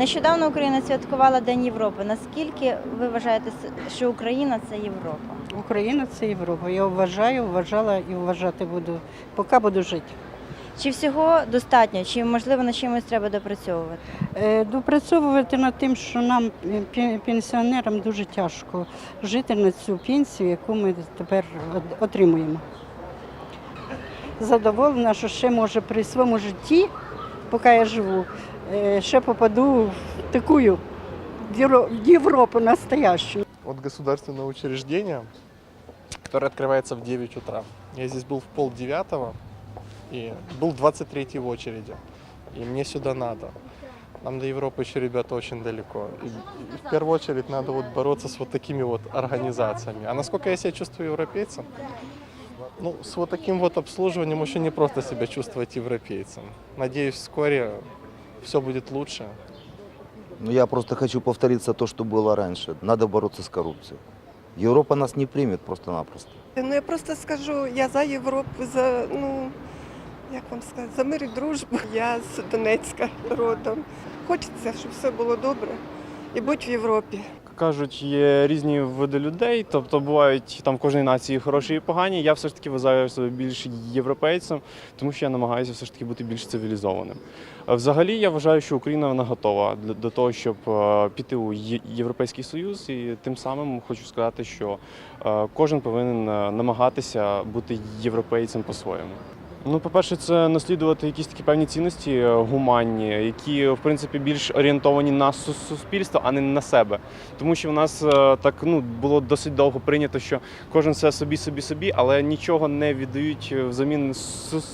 Нещодавно Україна святкувала День Європи. Наскільки ви вважаєте, що Україна це Європа? Україна це Європа. Я вважаю, вважала і вважати буду, поки буду жити. Чи всього достатньо, чи можливо на чимось треба допрацьовувати? Е, Допрацьовувати над тим, що нам, е, пенсіонерам, дуже тяжко жити на цю пенсію, яку ми тепер отримуємо. Задоволена, що ще може при своєму житті, поки я живу, ще попаду в таку в Євро- в Європу настоящу. от государственного учреждения, которое открывается в 9 утра. Я здесь был в пол девятого и был 23 в очереди. И мне сюда надо. Нам до Европы еще, ребята, очень далеко. И, в первую очередь надо вот бороться с вот такими вот организациями. А насколько я себя чувствую европейцем? Ну, с вот таким вот обслуживанием очень не просто себя чувствовать европейцем. Надеюсь, вскоре все будет лучше. Ну, я просто хочу повториться то, что было раньше. Надо бороться с коррупцией. Европа нас не примет просто-напросто. Ну я просто скажу, я за Європу, за ну як вам сказати, за мир і дружбу. Я з Донецька родом. Хочеться, щоб все було добре і будь в Європі. Кажуть, є різні види людей, тобто бувають там в кожній нації хороші і погані. Я все ж таки вважаю себе більш європейцем, тому що я намагаюся все ж таки бути більш цивілізованим. Взагалі, я вважаю, що Україна вона готова до того, щоб е, піти у Європейський Союз, і тим самим хочу сказати, що е, кожен повинен е, намагатися бути європейцем по-своєму. Ну, по-перше, це наслідувати якісь такі певні цінності е, гуманні, які в принципі більш орієнтовані на суспільство, а не на себе. Тому що в нас е, так ну було досить довго прийнято, що кожен все собі, собі, собі, але нічого не віддають е, взамін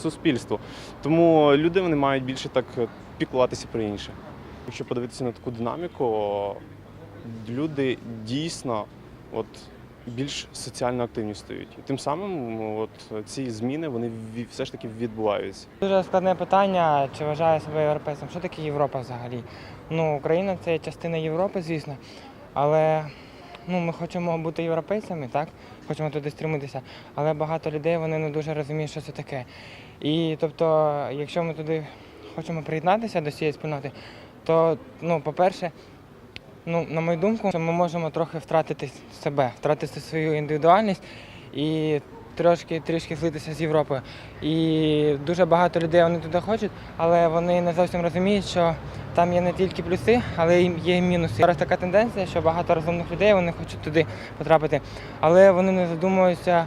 суспільству. Тому люди вони мають більше так піклуватися про інше. Якщо подивитися на таку динаміку, люди дійсно от. Більш соціально активні стають, і тим самим от ці зміни вони все ж таки відбуваються. Дуже складне питання, чи вважаю себе європейцем. Що таке Європа взагалі? Ну, Україна це частина Європи, звісно. Але ну, ми хочемо бути європейцями, так? Хочемо туди стримитися. Але багато людей вони не дуже розуміють, що це таке. І тобто, якщо ми туди хочемо приєднатися до цієї спільноти, то, ну, по-перше, ну, на мою думку, ми можемо трохи втратити себе, втратити свою індивідуальність і трошки трішки злитися з Європою. І дуже багато людей вони туди хочуть, але вони не зовсім розуміють, що там є не тільки плюси, але й є і мінуси. Зараз така тенденція, що багато розумних людей вони хочуть туди потрапити, але вони не задумуються.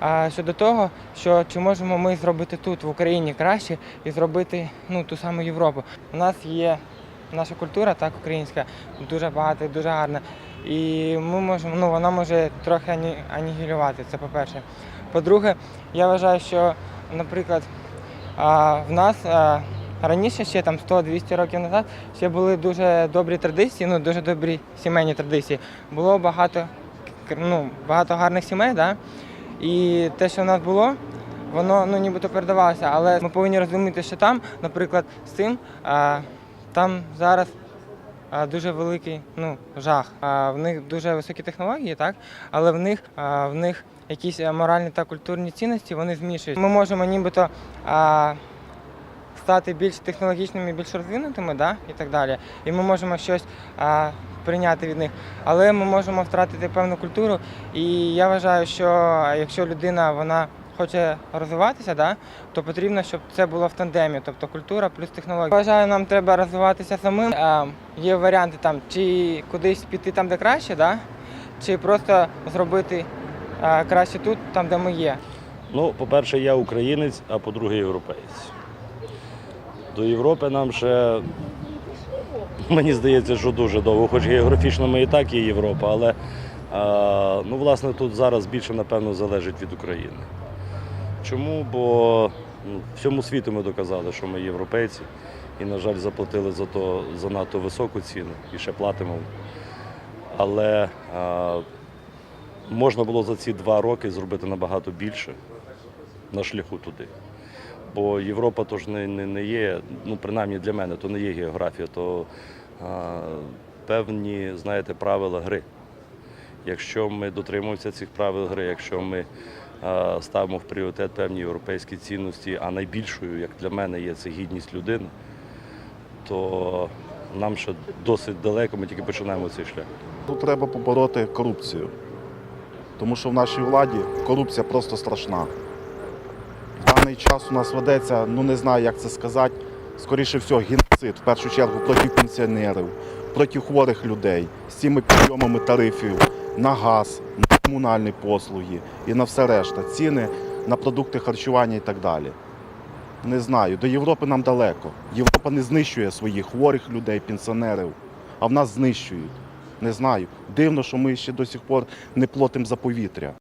А щодо того, що чи можемо ми зробити тут, в Україні, краще і зробити ну, ту саму Європу. У нас є наша культура, так, українська, дуже багата і дуже гарна. І ми можемо, ну, вона може трохи ані, анігілювати, це по-перше. По-друге, я вважаю, що, наприклад, в нас раніше, ще там 100-200 років назад, ще були дуже добрі традиції, ну дуже добрі сімейні традиції. Було багато, ну, багато гарних сімей, да? і те, що в нас було, воно ну, нібито передавалося. Але ми повинні розуміти, що там, наприклад, з цим, там зараз дуже великий ну, жах. В них дуже високі технології, так? але в них, в них якісь е, моральні та культурні цінності вони змішують. Ми можемо нібито стати більш технологічними, більш розвинутими, да? і так далі. І ми можемо щось прийняти від них. Але ми можемо втратити певну культуру. І я вважаю, що якщо людина вона хоче розвиватися, да, то потрібно, щоб це було в тандемі, тобто культура плюс технологія. Вважаю, нам треба розвиватися самим. Е, є варіанти там, чи кудись піти там, де краще, да, чи просто зробити е, краще тут, там, де ми є. Ну, по-перше, я українець, а по-друге, європеєць. До Європи нам ще, мені здається, що дуже довго, хоч географічно ми і так є Європа, але ну, власне, тут зараз більше, напевно, залежить від України. Чому? Бо ну, всьому світу ми доказали, що ми європейці, і, на жаль, заплатили за то занадто високу ціну і ще платимо. Але а, можна було за ці два роки зробити набагато більше на шляху туди. Бо Європа то ж не, не, не є, ну принаймні для мене, то не є географія, то а, певні, знаєте, правила гри. Якщо ми дотримуємося цих правил гри, якщо ми ставимо в пріоритет певні європейські цінності, а найбільшою, як для мене, є це гідність людини, то нам ще досить далеко, ми тільки починаємо цей шлях. Тут треба побороти корупцію. Тому що в нашій владі корупція просто страшна. В даний час у нас ведеться, ну не знаю, як це сказати, скоріше всього, геноцид в першу чергу проти пенсіонерів, проти хворих людей з цими підйомами тарифів на газ, на комунальні послуги і на все решта. Ціни на продукти харчування і так далі. Не знаю, до Європи нам далеко. Європа не знищує своїх хворих людей, пенсіонерів, а в нас знищують. Не знаю. Дивно, що ми ще до сих пор не платимо за повітря.